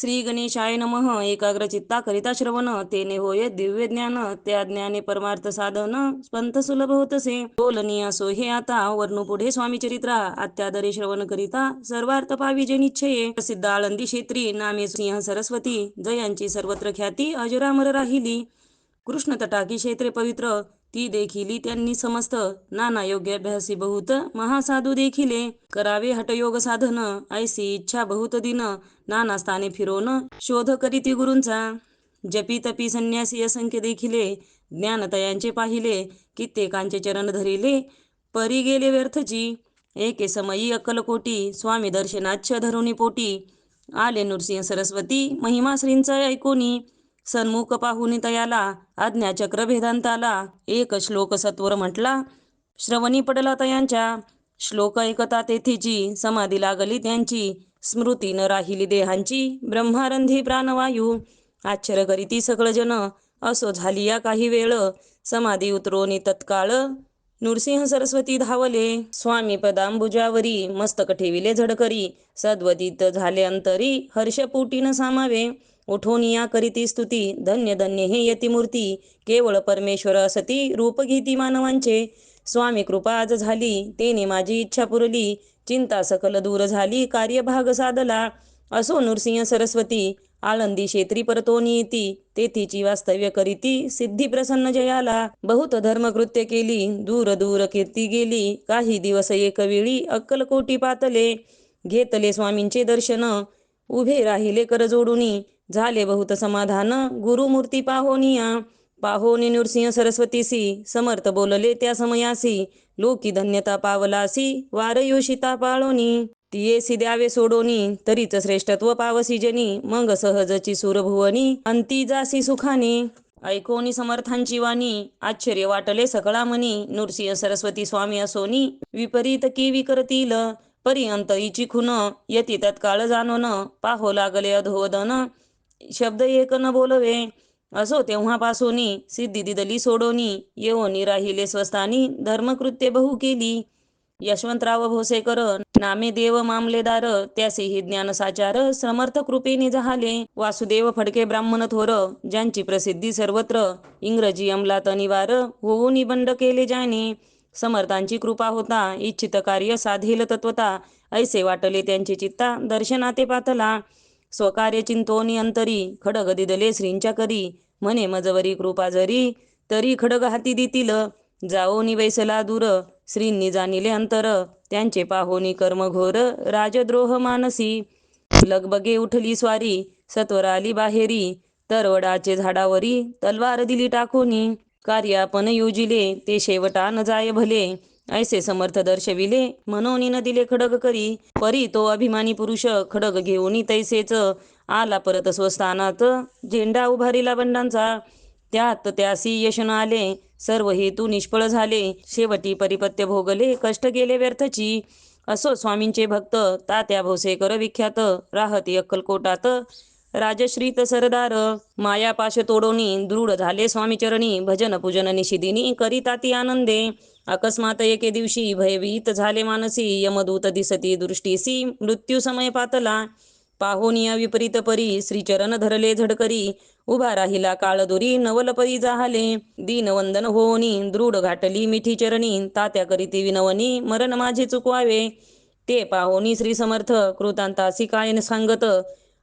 श्री गणेशाय नमः. एकाग्रचित्ता करिता श्रवण. तेने होय दिव्य ज्ञान त्या ज्ञाने परमार्थ साधन. पंथ सुलभ होतसे. बोलनी असो हे आता. वर्णू पुढे स्वामी चरित्रा. अत्यादरे श्रवण करिता. सर्वार्थ पावी जे निश्चये. प्रसिद्ध आळंदी क्षेत्री. नामे सिंह सरस्वती. जयांची सर्वत्र ख्याती. अजरामर राहिली. कृष्ण तटाकी क्षेत्रे पवित्र. ती देखिली त्यांनी समस्त नाना योग्य अभ्यासी बहुत महासाधू देखिले करावे हटयोग साधन ऐसी इच्छा बहुत दिन नाना स्थाने फिरोन शोध करीती गुरूंचा. जपी तपी संन्यासी असंख्य देखिले ज्ञानतयांचे पाहिले कित्येकांचे चरण धरिले परी गेले व्यर्थची. एके समयी अक्कलकोटी स्वामी दर्शनाच्छ धरुणी पोटी. आले नृसिंह सरस्वती महिमा श्रींचा ऐकोनी. सन्मुख पाहुनी तयाला आज्ञाचक्र भेदांताला एक श्लोक सत्वर म्हटला श्रवणी पडला तयांच्या श्लोक ऐकता तेथीची समाधी लागली त्यांची स्मृती न राहिली देहांची ब्रह्मारंधी प्राणवायू आश्चर्य करीती सगळं जन असो झाली या काही वेळ समाधी उतरोनी तत्काळ. नृसिंह सरस्वती धावले स्वामी पदांबुजावरी मस्तक ठेविले झडकरी सद्वदित झाले अंतरी हर्षपुटीन सामावे उठोनिया करीती स्तुती. धन्य धन्य हे यती मूर्ती. केवळ परमेश्वर असती रूप घेती मानवांचे. स्वामी कृपा आज झाली. तेने माझी इच्छा पुरली. चिंता सकल दूर झाली. कार्यभाग साधला. असो नृसिंह सरस्वती. आळंदी क्षेत्री परतोनी येती तेथीची वास्तव्य करीती सिद्धी प्रसन्न जयाला. बहुत धर्मकृत्य केली. दूर दूर कीर्ती गेली. काही दिवस एक वेळी अक्कलकोटी पातले. घेतले स्वामींचे दर्शन. उभे राहिले कर जोडूनी. झाले बहुत समाधान. गुरुमूर्ती पाहोनिया पाहोनी नृसिंह सरस्वतीसी. समर्थ बोलले त्या समयासी. लोकी धन्यता पावलासी. वारयोषिता पाळोनी. तियेसी द्यावे सोडोनी. तरीच श्रेष्ठत्व पावसी जनी. मग सहजची सुरभुवनी अंती जासी सुखाने. ऐकोनी समर्थांची वाणी. आश्चर्य वाटले सकळा मनी. नृसिंह सरस्वती स्वामी असोनी. विपरीत की विकरतील अंत इची खुन यती तत्काळ जाणोन. पाहो लागले अधोदन शब्द एक न बोलवे. असो तेव्हापासून सिद्धी दिदली सोडोनी येऊनी राहिले स्वस्थानी धर्मकृत्य बहु केली. यशवंतराव भोसेकर नामे देव मामलेदार त्यासेही ज्ञान साचार समर्थ कृपेने जहाले. वासुदेव फडके ब्राह्मण थोर ज्यांची प्रसिद्धी सर्वत्र. इंग्रजी अंमलात अनिवार होऊन निबंध केले जाणे. समर्थांची कृपा होता इच्छित कार्य साधेल तत्वता. ऐसे वाटले त्यांची चित्ता दर्शनाते पातला. स्वकार्य चिंतोनी अंतरी खडग दिदले श्रींच्या करी. म्हणे मजवरी कृपा जरी तरी खडग हाती देतील. जाओ निवैसला दूर श्रींनी जाणिले अंतर. त्यांचे पाहोनी कर्मघोर राजद्रोह मानसी. लगबगे उठली स्वारी सत्वर आली बाहेरी. तरवडाचे झाडावरी तलवार दिली टाकूनी. कार्य आपण योजिले ते शेवटा न जाय भले. ऐसे समर्थ दर्शविले मनोनीन दिले खडग करी परी तो अभिमानी पुरुष खडग घेऊन तैसेच आला परत स्वस्थानात. झेंडा उभारीला बंडांचा त्यात त्यासी यश न आले सर्व हेतू निष्फळ झाले. शेवटी परिपत्य भोगले कष्ट गेले व्यर्थची. असो स्वामींचे भक्त तात्या भोसेकर विख्यात राहती अक्कलकोटात. राजश्रीत सरदार मायापाश तोडोनी दृढ झाले स्वामीचरणी भजन पूजन निशिदिनी करिताती आनंदे. अकस्मात एके दिवशी भयभीत झाले मानसी यमदूत दिसती दृष्टीसी मृत्यू समय पातला. पाहोनिया विपरीत परी श्रीचरण धरले झडकरी. उभा राहिला काळदुरी नवलपरी जाहले. दीनवंदन होनी दृढ घाटली मिठी चरणी. तात्या करीती विनवनी मरण माझे चुकवावे. ते पाहोनी श्री समर्थ कृतांतासी काय सांगत?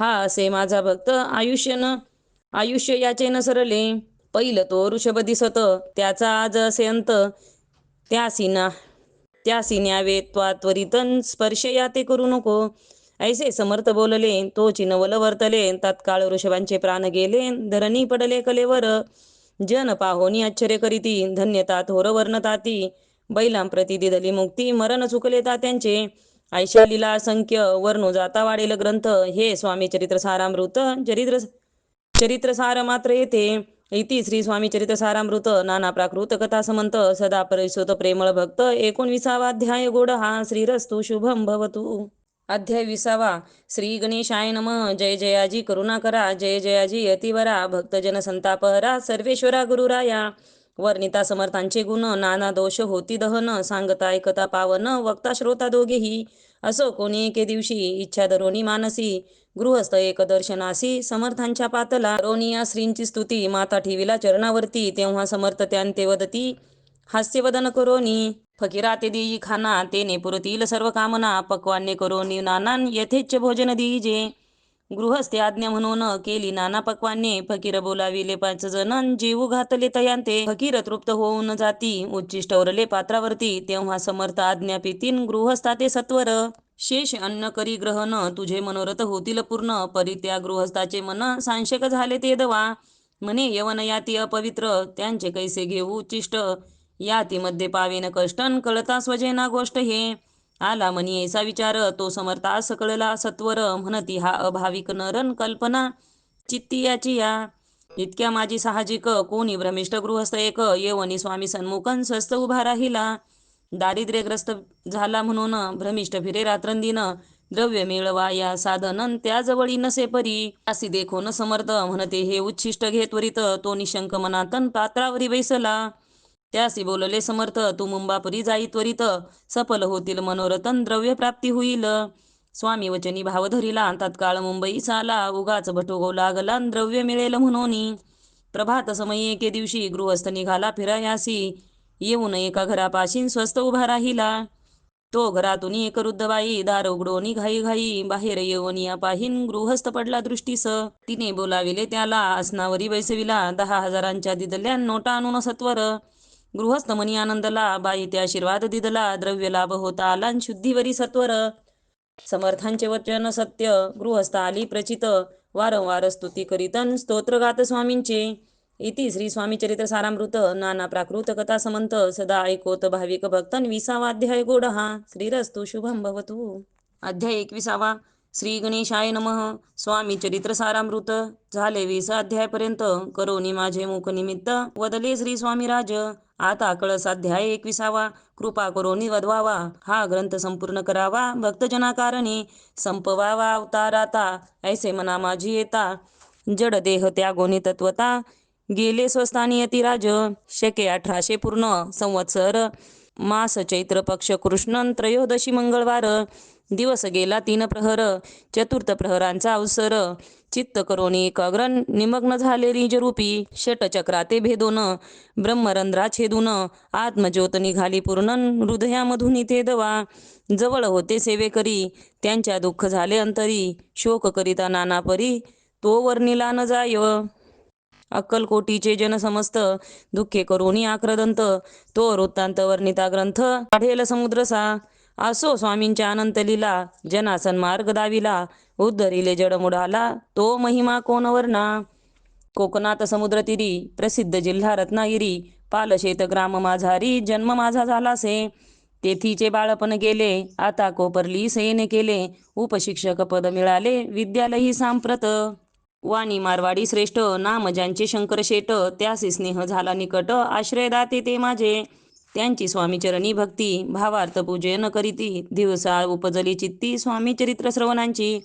हा असे माझा भक्त आयुष्य न आयुष्य याचे न सरले. तो ऋषभ दिसत त्याचा आज असे अंत. त्यासीना त्यासीन्या त्यासी त्वरितन स्पर्श या ते करू नको. ऐसे समर्थ बोलले तो चिनवल वर्तले तत्काळ ऋषभांचे प्राण गेले धरणी पडले कलेवर. जन पाहोनी आश्चर्य करीती धन्यता थोर वर्णताती. बैलां प्रती दिदली मुक्ती मरण चुकले तात्यांचे. ऐशा लीला असंख्य वर्णू जाता वाढेल ग्रंथ. हे स्वामी चरित्र सारामृत चरित्र चरित्र सार मात्र येते. इति श्री स्वामी चरित्र सारामृत नाना प्राकृत कथा समंत सदा परिसुत प्रेमळ भक्त एकोणविसावा अध्याय गोड हा श्रीरस्तु शुभम भवतु. अध्याय विसावा श्री गणेशाय नम जय जयाजी करुणा करा जय जयाजी अतिवरा भक्तजन संतापहरा सर्वेश्वरा गुरुराया. वर्णिता समर्थांचे गुण नाना दोष होती दहन सांगता ऐकता पावन वक्ता श्रोता दोघेही. असो कोणी एके दिवशी इच्छा धरोणी मानसी. गृहस्थ एक दर्शनासी समर्थांच्या पातला रोनिया श्रींची स्तुती माता ठेवीला चरणावरती. तेव्हा समर्थ त्यांते वदती हास्यवदन करोनी फकीरा ते देई खाना तेने पुरतील सर्व कामना पक्वान्य करोनी नानान यथेच्छ भोजन देईजे गृहस्थे आज्ञा म्हणून केली नाना पक्वान्ने फकीर बोलाविले पाच जणन जीव घातले तयांते. फकीर तृप्त होऊन जाती उच्चिष्ट उरले पात्रावरती. तेव्हा समर्थ आज्ञा पितीन गृहस्था ते सत्वर. शेष अन्न करी ग्रहण तुझे मनोरथ होतील पूर्ण परित्या गृहस्थाचे मन सांशक झाले ते दवा. म्हणे यवन याती अपवित्र त्यांचे कैसे घेऊ उच्चिष्ट? याती मध्ये पावेन कष्टन कळता स्वजेना गोष्ट हे. आला मनी ऐसा विचार तो समर्थास कळला सत्वर. म्हणती हा अभाविक नरन कल्पना चित्ती याची या. इतक्या माझी साहजिक कोणी भ्रमिष्ट गृहस्थ एक? येवनी स्वामी सन्मुखन स्वस्त उभा राहिला. दारिद्र्यग्रस्त झाला म्हणून भ्रमिष्ट फिरे रात्रंदिन द्रव्य मिळवा या साधन त्याजवळी नसे परी. असी देखो न समर्थ म्हणते हे उच्छिष्ट घे त्वरित तो निशंक मनातन पात्रावरी बैसला. त्यासी बोलले समर्थ तू मुंबापरी जाई त्वरित सफल होतील मनोरथन द्रव्य प्राप्ती होईल स्वामी वचनी भाव धरिला तत्काळ मुंबई साला उगाच भटोगो लागला द्रव्य मिळेल म्हणून. प्रभात समयी एके दिवशी गृहस्थ निघाला फिरायासी. येऊन एका घरापाशीन स्वस्त उभा राहिला. तो घरातून एक वृद्धबाई दार उघडोनी घाई घाई बाहेर येऊन या पाहिन गृहस्थ पडला दृष्टीस. तिने बोलाविले त्याला आसनावरी बैसविला दहा हजारांच्या दिदल्या नोटा आणून सत्वर. गृहस्थ मनी आनंदला बाई ते आशीर्वाद दिदला द्रव्य लाभ होता आला शुद्धीवरी सत्वर. समर्थांचे वचन सत्य गृहस्थ आली प्रचित. वारंवार स्तुती करीतन स्तोत्र गात स्वामींचे. इति श्री स्वामी चरित्र सारामृत नाना प्राकृत कथा समंत सदा ऐकोत भाविक भक्तन विसावा अध्याय गोडहा श्रीरस्तु शुभम भवतु। अध्याय एकविसावा। श्री गणेशाय नमः। स्वामी चरित्र सारामृत। झाले वीस अध्यायपर्यंत। करोनी माझे मुख निमित्त। वदले श्री स्वामी राज आता कळस अध्याय एकविसावा। कृपा करोनी वधवावा हा ग्रंथ संपूर्ण करावा। भक्तजनाकारणे संपवावा अवताराता। ऐसे मना माझी येता। जड देह त्यागोनी तत्वता गेले स्वस्थानी यतिराज शके अठराशे पूर्ण संवत्सर. मास चैत्र पक्ष कृष्णन त्रयोदशी मंगळवार. दिवस गेला तीन प्रहर चतुर्थ प्रहरांचा अवसर. चित्त करोनी एकाग्रन निमग्न झाले रिजरूपी षटचक्राते भेदोन ब्रह्मरंध्रा छेदून. आत्मज्योत निघाली पूर्णन हृदयामधून इथे दवा. जवळ होते सेवेकरी त्यांच्या दुःख झाले अंतरी. शोक करिता नाना परी तो वर्णिला न जाय. अक्कलकोटीचे जन समस्त दुःखे करोनी आक्रदंत तो वृत्तांत वर्णिता ग्रंथ काढेल समुद्रसा असो स्वामींच्या अनंत लीला जनासन मार्ग दाविला उद्धरिले जडमुडाला तो महिमा कोण वर्णा कोकणात समुद्रतीरी प्रसिद्ध जिल्हा रत्नागिरी पालशेत ग्राम माझारी जन्म माझा झालासे. तेथीचे बाळपण गेले आता कोपरली सेने केले उपशिक्षक पद मिळाले विद्यालयी सांप्रत. वाणी मारवाडी श्रेष्ठ नाम ज्यांचे शंकर शेट त्यासी स्नेह झाला निकट. आश्रयदाते ते माझे त्यांची स्वामीचरणी भक्ती. भावार्थ पूजन करीती दिवसा उपजली चित्ती. स्वामी चरित्र श्रवणांची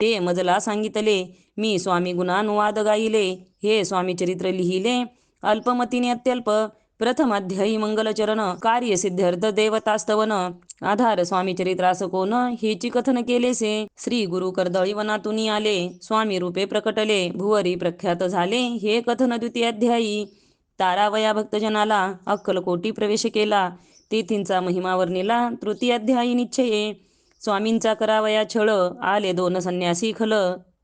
ते मजला सांगितले. मी स्वामी गुणानुवाद गाईले हे स्वामी चरित्र लिहिले. अल्पमतीने अत्यल्प प्रथम अध्यायी मंगलचरण कार्य सिद्ध्यर्थ देवतास्तवन आधार स्वामी चरित्रास कोण हेची कथन केलेसे. श्री गुरु कर्दळी वनातून आले स्वामी रूपे प्रकटले भुवरी प्रख्यात झाले हे कथन द्वितीय अध्यायी तारावया भक्तजनाला अक्कलकोटी प्रवेश केला तेथींचा महिमा वर्णिला तृतीय अध्यायी निश्चये. स्वामींचा करावया छळ आले दोन संन्यासी खल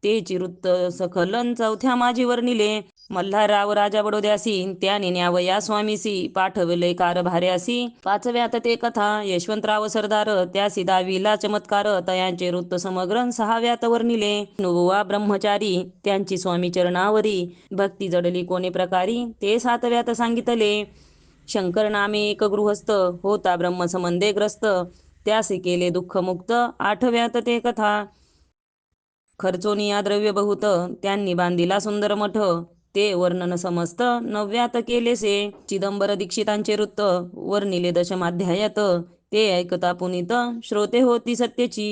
तेची वृत्त सखलन चौथ्या माझी वर्णिले. मल्हारराव राजा बडोद्यासी त्याने निन्यावया स्वामीसी पाठविले कारभार्यासी पाचव्यात ते कथा यशवंतराव सरदार त्यासी दावीला चमत्कार तयांचे वृत्त समग्र सहाव्यात वर्णिले नुबुवा ब्रह्मचारी त्यांची स्वामी चरणावरी. भक्ती जडली कोणे प्रकारी ते सातव्यात सांगितले. शंकर नामे एक गृहस्थ होता ब्रह्मसंबंधे ग्रस्त. त्यासी केले दुःखमुक्त आठव्यात ते कथा. खर्चोनिया द्रव्य बहुत त्यांनी बांधिला सुंदर मठ. ते वर्णन समस्त नव्यात केलेसे चिदंबर दीक्षितांचे वृत्त वर्णिले दशमाध्यायात. ते ऐकता पुनीत श्रोते होती सत्यची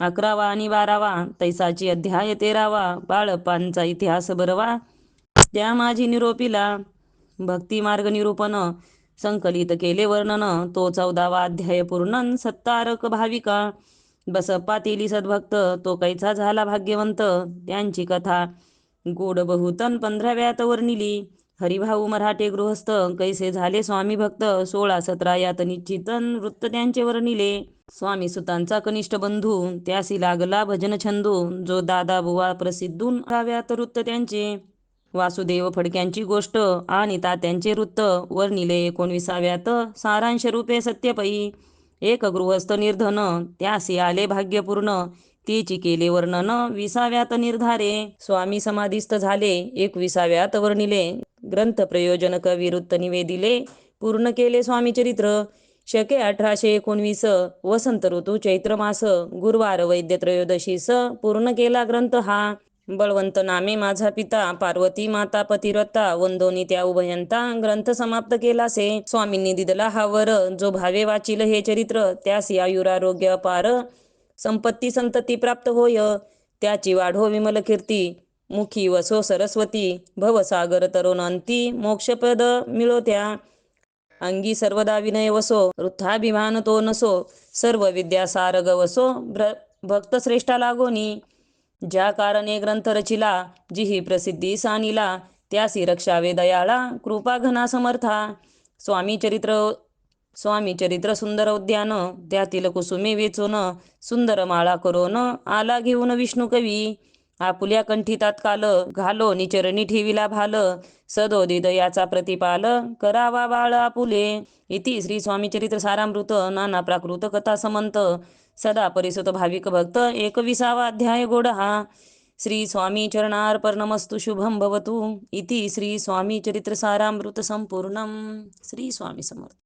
अकरावा आणि बारावा तैसाची अध्याय तेरावा बाळपांचा इतिहास बरवा. त्या माझी निरोपीला भक्ती मार्ग निरूपण संकलित केले वर्णन. तो चौदावा अध्याय पूर्णन सत्तारक भाविका. बसप्पा तेली सद्भक्त तो कैसा झाला भाग्यवंत. त्यांची कथा गोड बहुतन पंधराव्यात वर्णिली हरिभाऊ मराठे गृहस्थ कैसे झाले स्वामी भक्त? सोळा सतरा यात निश्चितन वृत्त त्यांचे वर्णिले स्वामी सुतांचा कनिष्ठ बंधू त्यासी लागला भजन छंदू. जो दादा बुवा प्रसिद्धून राव्यात वृत्त त्यांचे. वासुदेव फडक्यांची गोष्ट आणि तात्यांचे वृत्त वर्णिले एकोणविसाव्यात सारांश रूपे सत्यपई एक गृहस्थ निर्धन त्यासी आले भाग्यपूर्ण. तेची केले वर्णन विसाव्यात निर्धारे. स्वामी समाधीस्थ झाले एकविसाव्यात वर्णिले. ग्रंथ प्रयोजन कवी निवेदिले पूर्ण केले स्वामी चरित्र. शके अठराशे एकोणवीस वसंत ऋतू चैत्र मास गुरुवार वैद्य त्रयोदशीस पूर्ण केला ग्रंथ हा. बळवंत नामे माझा पिता पार्वती माता पतिव्रता वंदोनी त्या उभयंता ग्रंथ समाप्त केला से स्वामींनी दिदला हा वर जो भावे वाचिल हे चरित्र त्यास आयुरारोग्य अपार. संपत्ती संतती प्राप्त होय. त्याची वाढो विमल कीर्ती मुखी वसो सरस्वती. भवसागर तरुण अंती मोक्षपद मिळो त्या अंगी सर्वदा विनय वसो. वृथाभिमान तो नसो. सर्व विद्या सारग वसो. भ्र भक्त श्रेष्ठा लागोनी. ज्या कारणे ग्रंथ रचिला जिही प्रसिद्धी सानिला त्यासी रक्षावे दयाळा कृपा घना समर्था. स्वामी चरित्र स्वामी चरित्र सुंदर उद्यान त्यातील कुसुमे वेचून सुंदर माळा करून आला घेऊन विष्णू कवी. आपुल्या कंठी तात्काल घालो निचरणी ठेविला भाल. सदोदित याचा प्रतिपाल करावा बाळ आपुले. इति श्री स्वामी चरित्र सारामृत नाना प्राकृत कथा समंत. सदा परिसुत भाविक भक्त एकविसावा अध्याय गोड. हा श्री स्वामी चरणार्पणमस्तु शुभम भवतु. इति श्री स्वामी चरित्र सारामृत संपूर्णम. श्री स्वामी समर्थ.